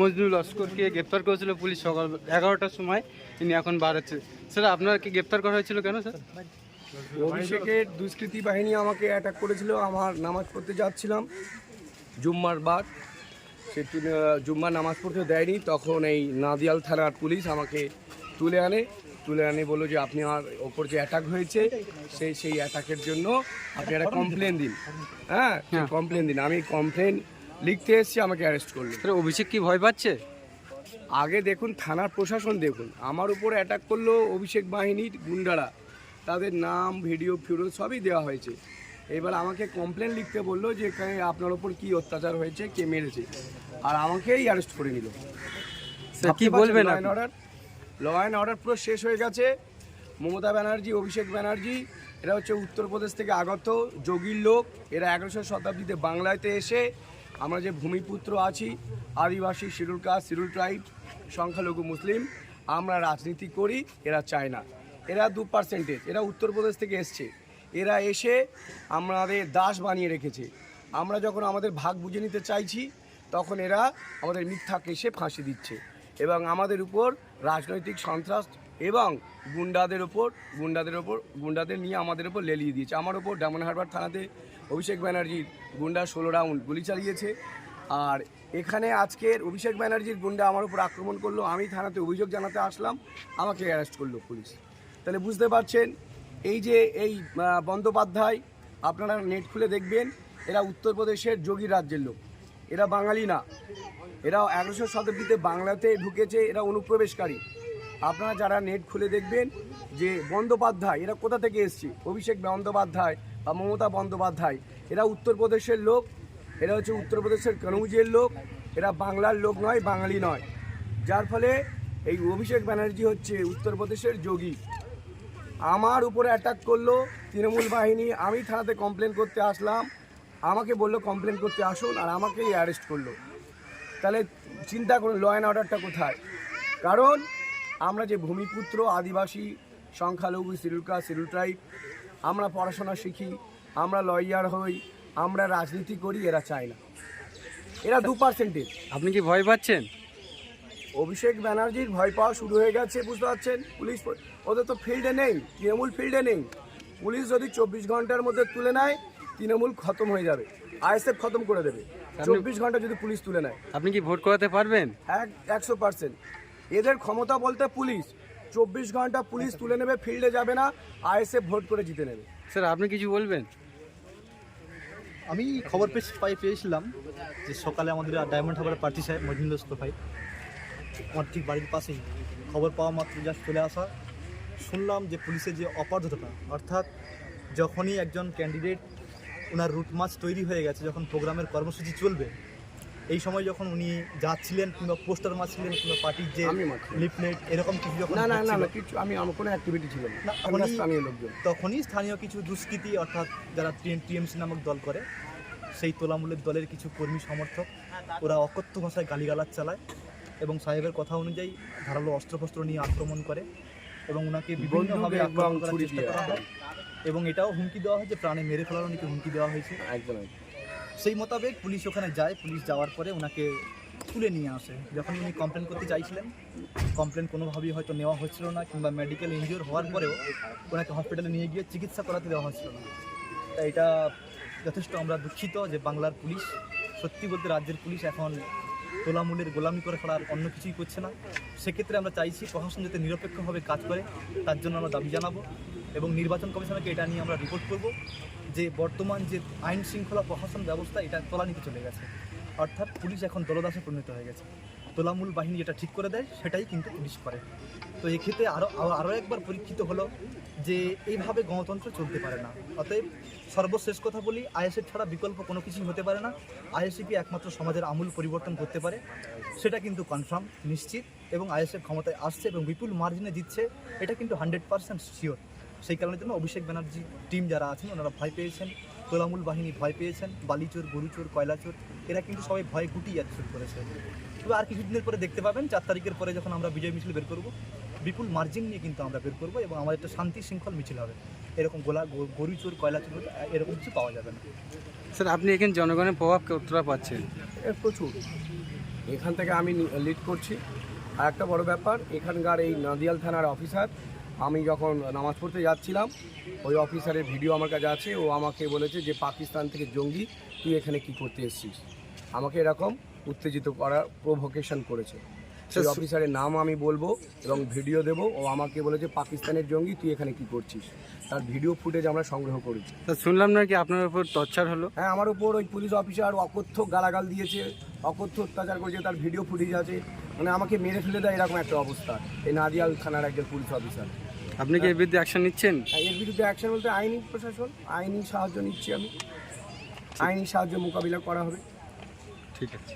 মজনুল লস্করকে গ্রেপ্তার করেছিল পুলিশ সকাল এগারোটার সময়। তিনি এখন বার হচ্ছে। স্যার আপনাকে গ্রেপ্তার করা হয়েছিল কেন স্যার? অভিষেকের দুষ্কৃতী বাহিনী আমাকে অ্যাটাক করেছিল। আমার নামাজ পড়তে যাচ্ছিলাম। জুম্মার বাদ সে জুম্মার নামাজ পড়তে দেয়নি। তখন এই নাদিয়াল থানার পুলিশ আমাকে তুলে আনে। তুলে আনে বলল যে আপনি আমার ওপর যে অ্যাটাক হয়েছে সেই সেই অ্যাটাকের জন্য আপনি একটা কমপ্লেন দিন। হ্যাঁ হ্যাঁ। কমপ্লেন দিন। আমি কমপ্লেন লিখতে এসেছি আমাকে অ্যারেস্ট করল অভিষেক কি ভয় পাচ্ছে? আগে দেখুন থানার প্রশাসন দেখুন। আমার উপর অ্যাটাক করল অভিষেক বাহিনীর গুন্ডারা। তাদের নাম ভিডিও ফিডিও সবই দেওয়া হয়েছে। এবার আমাকে কমপ্লেন লিখতে বলল যে আপনার ওপর কি অত্যাচার হয়েছে? কে মেরেছে? আর আমাকেই অ্যারেস্ট করে নিল। কি বলবেন law and order law and order পুরো শেষ হয়ে গেছে। মমতা ব্যানার্জি অভিষেক ব্যানার্জি এরা হচ্ছে উত্তরপ্রদেশ থেকে আগত যোগীর লোক। এরা এগারোশো শতাব্দীতে বাংলাতে এসে আমরা যে ভূমিপুত্র আছি, আদিবাসী শিডুল কাস্ট, শিডুল ট্রাইব, সংখ্যালঘু মুসলিম, আমরা রাজনীতি করি, এরা চায় না। এরা দু পার্সেন্টেজ এরা উত্তরপ্রদেশ থেকে এসছে। এরা এসে আমাদের দাস বানিয়ে রেখেছে। আমরা যখন আমাদের ভাগ বুঝে নিতে চাইছি, তখন এরা আমাদের মিথ্যা কেসে ফাঁসি দিচ্ছে এবং আমাদের উপর রাজনৈতিক সন্ত্রাস এবং গুন্ডাদের ওপর গুন্ডাদের ওপর, গুন্ডাদের নিয়ে আমাদের ওপর লেলিয়ে দিয়েছে। আমার ওপর ডায়মন্ড হারবার থানাতে অভিষেক ব্যানার্জির গুন্ডা ষোলো রাউন্ড গুলি চালিয়েছে। আর এখানে আজকের অভিষেক ব্যানার্জির গুন্ডা আমার উপর আক্রমণ করল। আমি থানাতে অভিযোগ জানাতে আসলাম। আমাকে অ্যারেস্ট করল পুলিশ। তাহলে বুঝতে পারছেন, এই যে এই বন্দ্যোপাধ্যায়, আপনারা নেট খুলে দেখবেন, এরা উত্তরপ্রদেশের যোগী রাজ্যের লোক। এরা বাঙালি না। এরা এগারোশো শতাব্দীতে বাংলাতে ঢুকেছে, এরা অনুপ্রবেশকারী। আপনারা যারা নেট খুলে দেখবেন যে বন্দ্যোপাধ্যায়, এরা কোথা থেকে এসছে? অভিষেক বন্দ্যোপাধ্যায় বা মমতা বন্দ্যোপাধ্যায়, এরা উত্তরপ্রদেশের লোক, এরা হচ্ছে উত্তরপ্রদেশের কনৌজের লোক, এরা বাংলার লোক নয়, বাঙালি নয়। যার ফলে এই অভিষেক ব্যানার্জি হচ্ছে উত্তরপ্রদেশের যোগী। আমার উপরে অ্যাটাক করল তৃণমূল বাহিনী, আমি থানাতে কমপ্লেন করতে আসলাম, আমাকে বলল কমপ্লেন করতে আসুন আর আমাকেই অ্যারেস্ট করল। তাহলে চিন্তা করুন ল অ্যান্ড অর্ডারটা কোথায়? কারণ আমরা যে ভূমিপুত্র আদিবাসী সংখ্যালঘু কাস্ট শিডিউল ট্রাইব আমরা পড়াশোনা শিখি আমরা লয়ার হই আমরা রাজনীতি করি এরা চায় না। এরা দু পার্সেন্টেজ আপনি কি ভয় পাচ্ছেন? অভিষেক ব্যানার্জির ভয় পাওয়া শুরু হয়ে গেছে বুঝতে পারছেন? পুলিশ ওদের তো ফিল্ডে নেই তৃণমূল ফিল্ডে নেই। পুলিশ যদি চব্বিশ ঘণ্টার মধ্যে তুলে নেয় তৃণমূল খতম হয়ে যাবে। আইএসএফ খতম করে দেবে। চব্বিশ ঘণ্টা যদি পুলিশ তুলে নেয়। আপনি কি ভোট করাতে পারবেন? এক একশো পার্সেন্ট এদের ক্ষমতা বলতে পুলিশ। চব্বিশ ঘণ্টা পুলিশ তুলে নেবে ফিল্ডে যাবে না আইএসএফ ভোট করে জিতে নেবে। স্যার আপনি কিছু বলবেন? আমি খবর পেয়ে পাই পেয়েছিলাম যে সকালে আমাদের ডায়মন্ড হারবার প্রার্থী সাহেব মহিন্দ্র ভাই আমার ঠিক বাড়ির পাশেই খবর পাওয়া মাত্র জাস্ট চলে আসা। শুনলাম যে পুলিশের যে অপারদতা অর্থাৎ যখনই একজন ক্যান্ডিডেট ওনার রুট মাছ তৈরি হয়ে গেছে যখন প্রোগ্রামের কর্মসূচি চলবে এই সময় যখন উনি যাচ্ছিলেন কিংবা পোস্টার মারছিলেন কিংবা পার্টির যে লিফলেট এরকম কিছু যখন না না না না কিছু আমি আমার কোনো অ্যাক্টিভিটি ছিল না। না, স্থানীয় লোকজন। তখনই স্থানীয় কিছু দুষ্কৃতী অর্থাৎ যারা টিএমসি নামক দল করে সেই তোলামূলের দলের কিছু কর্মী সমর্থক ওরা অকথ্য ভাষায় গালিগালাজ চালায় এবং সাহেবের কথা অনুযায়ী ধারালো অস্ত্রশস্ত্র নিয়ে আক্রমণ করে এবং ওনাকে বিভিন্নভাবে আক্রমণ করার চেষ্টা করা হয়। এবং এটাও হুমকি দেওয়া হয় যে প্রাণে মেরে ফেলার ওনাকে হুমকি দেওয়া হয়েছে। একদম। সেই মোতাবেক পুলিশ ওখানে যায়। পুলিশ যাওয়ার পরে ওনাকে তুলে নিয়ে আসে। যখন উনি কমপ্লেন করতে চাইছিলেন কমপ্লেন কোনোভাবেই হয়তো নেওয়া হচ্ছিল না কিংবা মেডিকেল ইঞ্জিওর হওয়ার পরেও ওনাকে হসপিটালে নিয়ে গিয়ে চিকিৎসা করাতে দেওয়া হচ্ছিল না। তাই এটা যথেষ্ট আমরা দুঃখিত যে বাংলার পুলিশ সত্যি বলতে রাজ্যের পুলিশ এখন তোলামূলের গোলামি করে ফেলার অন্য কিছুই করছে না। সেক্ষেত্রে আমরা চাইছি প্রশাসন যাতে নিরপেক্ষভাবে কাজ করে, তার জন্য আমরা দাবি জানাব এবং নির্বাচন কমিশনকে এটা নিয়ে আমরা রিপোর্ট করব। যে বর্তমান যে আইন শৃঙ্খলা প্রশাসন ব্যবস্থা, এটা তলানিতে চলে গেছে। অর্থাৎ পুলিশ এখন দলদাসে পরিণত হয়ে গেছে। তোলামূল বাহিনী যেটা ঠিক করে দেয়, সেটাই কিন্তু পুলিশ করে। তো এক্ষেত্রে আরও আরও একবার পরীক্ষিত হলো যে এইভাবে গণতন্ত্র চলতে পারে না। অতএব সর্বশেষ কথা বলি, আইএসএফ ছাড়া বিকল্প কোনো কিছুই হতে পারে না। আইএসএফই একমাত্র সমাজের আমূল পরিবর্তন করতে পারে। সেটা কিন্তু কনফার্ম নিশ্চিত। এবং আইএসএফ ক্ষমতায় আসছে এবং বিপুল মার্জিনে জিতছে, এটা কিন্তু হান্ড্রেড পার্সেন্ট শিওর সেই কারণের জন্য অভিষেক ব্যানার্জি টিম যারা আছেন ওনারা ভয় পেয়েছেন। তোলামূল বাহিনী ভয় পেয়েছেন বালিচোর গরুচোর কয়লাচোর এরা কিন্তু সবাই ভয় গুটিয়ে যেতে শুরু করেছে। তবে আর কিছুদিনের পরে দেখতে পাবেন চার তারিখের পরে যখন আমরা বিজয় মিছিল বের করব বিপুল মার্জিন নিয়ে কিন্তু আমরা বের করব এবং আমাদের একটা শান্তি শৃঙ্খল মিছিল হবে। এরকম গোলা গরুচোর কয়লাচোর এরকম কিছু পাওয়া যাবে না। স্যার আপনি এখানে জনগণের প্রভাব কতটা পাচ্ছেন? প্রচুর। এখান থেকে আমি লিড করছি। আর একটা বড় ব্যাপার এখানকার এই নাদিয়াল থানার অফিসার আমি যখন নামাজ পড়তে যাচ্ছিলাম ওই অফিসারের ভিডিও আমার কাছে আছে ও আমাকে বলেছে যে পাকিস্তান থেকে জঙ্গি তুই এখানে কি করতে এসেছিস? আমাকে এরকম উত্তেজিত করার প্রভোকেশন করেছে। সেই অফিসারের নাম আমি বলব এবং ভিডিও দেবো। ও আমাকে বলেছে পাকিস্তানের জঙ্গি তুই এখানে কি করছিস? তার ভিডিও ফুটেজ আমরা সংগ্রহ করেছি। তা শুনলাম নাকি আপনার উপর টর্চার হলো? হ্যাঁ আমার উপর ওই পুলিশ অফিসার অকথ্য গালাগাল দিয়েছে। অকথ্য অত্যাচার করেছে তার ভিডিও ফুটেজ আছে। মানে আমাকে মেরে ফেলে দেয় এরকম একটা অবস্থা। এই নাদিয়াল থানার একজন পুলিশ অফিসার আপনি কি এর বিরুদ্ধে অ্যাকশন নিচ্ছেন? আর এর বিরুদ্ধে অ্যাকশন বলতে আইনি প্রশাসন আইনি সাহায্য নিচ্ছি আমি। আইনি সাহায্য মোকাবিলা করা হবে। ঠিক আছে।